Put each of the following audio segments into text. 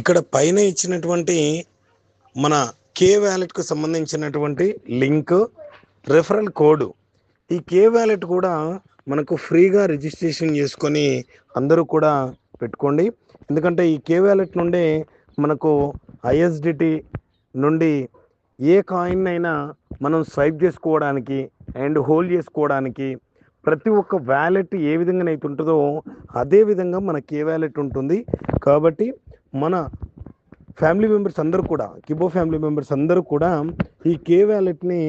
ఇక్కడ పైన ఇచ్చినటువంటి మన కే వ్యాలెట్కు సంబంధించినటువంటి లింక్ రెఫరల్ కోడ్ ఈ కే వ్యాలెట్ కూడా మనకు ఫ్రీగా రిజిస్ట్రేషన్ చేసుకొని అందరూ కూడా పెట్టుకోండి. ఎందుకంటే ఈ కే వ్యాలెట్ నుండే మనకు ఐఎస్డిటి నుండి ఏ కాయిన్ అయినా మనం స్వైప్ చేసుకోవడానికి అండ్ హోల్డ్ చేసుకోవడానికి ప్రతి ఒక్క వ్యాలెట్ ఏ విధంగా అయితే ఉంటుందో అదే విధంగా మన కే వ్యాలెట్ ఉంటుంది. కాబట్టి మన ఫ్యామిలీ మెంబర్స్ అందరూ కూడా కిబో ఫ్యామిలీ మెంబర్స్ అందరూ కూడా ఈ కే వ్యాలెట్ని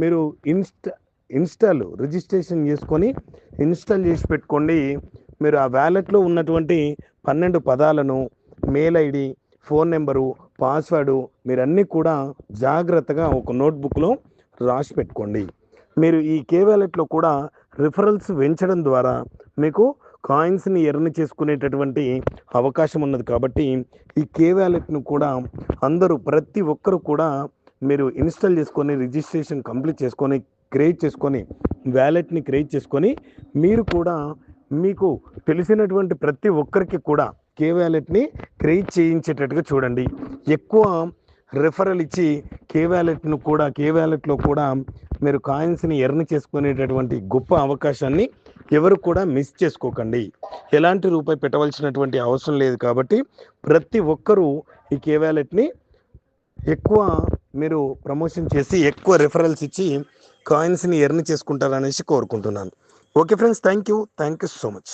మీరు ఇన్స్టా ఇన్స్టాల్ రిజిస్ట్రేషన్ చేసుకొని ఇన్స్టాల్ చేసి పెట్టుకోండి. మీరు ఆ వ్యాలెట్లో ఉన్నటువంటి పన్నెండు పదాలను mail ID phone number password మీరన్నీ కూడా జాగ్రత్తగా ఒక నోట్బుక్లో రాసి పెట్టుకోండి. మీరు ఈ కే వ్యాలెట్లో కూడా రిఫరల్స్ పెంచడం ద్వారా మీకు కాయిన్స్ని ఎర్న్ చేసుకునేటటువంటి అవకాశం ఉన్నది కాబట్టి ఈ కే వ్యాలెట్ను కూడా అందరూ ప్రతి ఒక్కరు కూడా మీరు ఇన్స్టాల్ చేసుకొని రిజిస్ట్రేషన్ కంప్లీట్ చేసుకొని క్రియేట్ చేసుకొని వ్యాలెట్ని క్రియేట్ చేసుకొని మీరు కూడా మీకు తెలిసినటువంటి ప్రతి ఒక్కరికి కూడా కే వ్యాలెట్ని క్రియేట్ చేయించేటట్టుగా చూడండి. ఎక్కువ రెఫరల్ ఇచ్చి కే వ్యాలెట్ను కూడా కే వ్యాలెట్లో కూడా మీరు కాయిన్స్ని ఎర్న్ చేసుకునేటటువంటి గొప్ప అవకాశాన్ని ఎవరు కూడా మిస్ చేసుకోకండి. ఎలాంటి రూపాయి పెట్టవలసినటువంటి అవసరం లేదు కాబట్టి ప్రతి ఒక్కరూ ఈ కే వ్యాలెట్ని ఎక్కువ మీరు ప్రమోషన్ చేసి ఎక్కువ రెఫరల్స్ ఇచ్చి కాయిన్స్ని ఎర్న్ చేసుకుంటారనేసి కోరుకుంటున్నాను. Okay friends thank you thank you so much